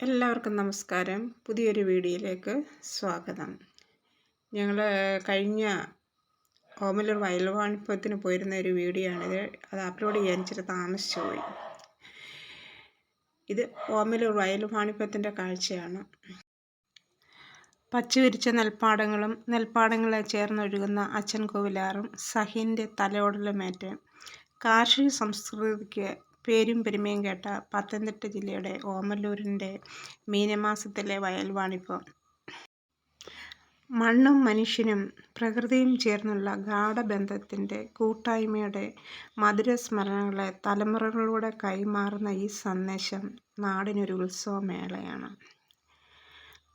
എല്ലാവർക്കും നമസ്കാരം. പുതിയൊരു വീഡിയോയിലേക്ക് സ്വാഗതം. ഞങ്ങൾ കഴിഞ്ഞ ഓമലൂർ വയൽവാണിപ്പത്തിന് പോയിരുന്ന ഒരു വീഡിയോ ആണിത് അത് അപ്ലോഡ് ചെയ്യാൻ ഇച്ചിരി താമസിച്ചു പോയി. ഇത് ഓമലൂർ വയൽവാണിപ്പത്തിന്റെ കാഴ്ചയാണ്. പച്ചവിരിച്ച നെൽപ്പാടങ്ങളും നെൽപ്പാടങ്ങളെ ചേർന്നൊഴുകുന്ന അച്ഛൻ കോവിലാറും സഹിന്റെ തലയോടലുമേറ്റ് കാർഷിക സംസ്കൃതിക്ക് പേരും പെരുമയും കേട്ട പത്തനംതിട്ട ജില്ലയുടെ ഓമല്ലൂരിന്റെ മീനമാസത്തിലെ വയൽവാണിപ്പം. മണ്ണും മനുഷ്യനും പ്രകൃതിയും ചേർന്നുള്ള ഗാഠബന്ധത്തിന്റെ കൂട്ടായ്മയുടെ മധുരസ്മരണകളെ തലമുറകളിലൂടെ കൈമാറുന്ന ഈ സന്ദേശം നാടിനൊരു ഉത്സവമേളയാണ്.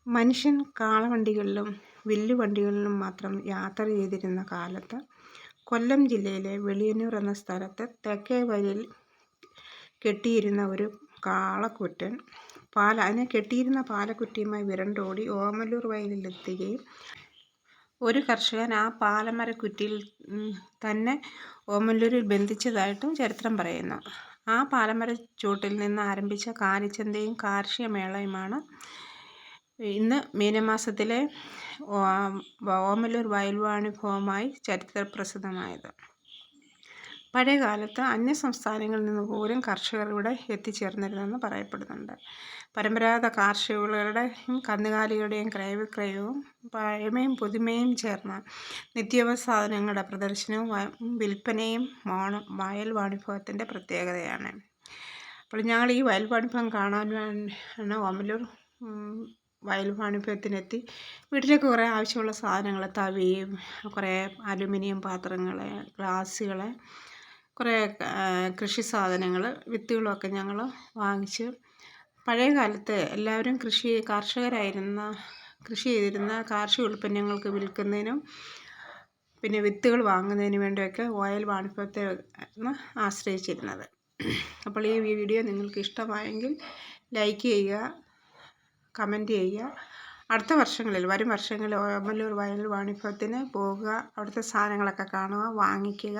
മനുഷ്യൻ കാളവണ്ടികളിലും വില്ലുവണ്ടികളിലും മാത്രം യാത്ര ചെയ്തിരുന്ന കാലത്ത് കൊല്ലം ജില്ലയിലെ വെളിയന്നൂർ എന്ന സ്ഥലത്ത് തെക്കേ വയലിൽ കെട്ടിയിരുന്ന ഒരു കാളക്കുറ്റൻ പാല അതിനെ കെട്ടിയിരുന്ന പാലക്കുറ്റിയുമായി വിരണ്ടോടി ഓമല്ലൂർ വയലിലെത്തുകയും ഒരു കർഷകൻ ആ പാലമരക്കുറ്റിയിൽ തന്നെ ഓമല്ലൂരിൽ ബന്ധിച്ചതായിട്ടും ചരിത്രം പറയുന്നു. ആ പാലമര ചൂട്ടിൽ നിന്ന് ആരംഭിച്ച കാലിച്ചന്തയും കാർഷിക മേളയുമാണ് ഇന്ന് മീനമാസത്തിലെ ഓമല്ലൂർ വയൽവാണിഭവമായി ചരിത്രപ്രസിദ്ധമായത്. പഴയകാലത്ത് അന്യസംസ്ഥാനങ്ങളിൽ നിന്ന് പോലും കർഷകർ ഇവിടെ എത്തിച്ചേർന്നിരുന്നെന്ന് പറയപ്പെടുന്നുണ്ട്. പരമ്പരാഗത കാർഷിക വിളകളുടെയും കന്നുകാലികളുടെയും ക്രയവിക്രയവും പഴമയും പുതുമയും ചേർന്ന നിത്യവ സാധനങ്ങളുടെ പ്രദർശനവും വിൽപ്പനയും മോണം വയൽ വാണിഭവത്തിന്റെ പ്രത്യേകതയാണ്. അപ്പോൾ ഞങ്ങൾ ഈ വയൽ വാണിഭവം കാണാനാണ് ഓമലൂർ വയൽ വാണിഭവത്തിനെത്തി. വീട്ടിലേക്ക് കുറേ ആവശ്യമുള്ള സാധനങ്ങൾ തവിയും കുറേ അലുമിനിയം പാത്രങ്ങൾ ഗ്ലാസ്സുകൾ കുറേ കൃഷി സാധനങ്ങൾ വിത്തുകളൊക്കെ ഞങ്ങൾ വാങ്ങിച്ച് പഴയ കാലത്ത് എല്ലാവരും കൃഷി കർഷകരായിരുന്ന കൃഷി ചെയ്തിരുന്ന കാർഷിക ഉൽപ്പന്നങ്ങൾക്ക് വിൽക്കുന്നതിനും പിന്നെ വിത്തുകൾ വാങ്ങുന്നതിന് വേണ്ടിയൊക്കെ ഓയൽ വാണിഭത്തെ ആശ്രയിച്ചിരുന്നത്. അപ്പോൾ ഈ വീഡിയോ നിങ്ങൾക്ക് ഇഷ്ടമായെങ്കിൽ ലൈക്ക് ചെയ്യുക കമന്റ് ചെയ്യുക. അടുത്ത വർഷങ്ങളിൽ വരും വർഷങ്ങളിൽ ഓമല്ലൂർ വയൽ വാണിഭത്തിന് പോകുക അവിടുത്തെ സാധനങ്ങളൊക്കെ കാണുക വാങ്ങിക്കുക.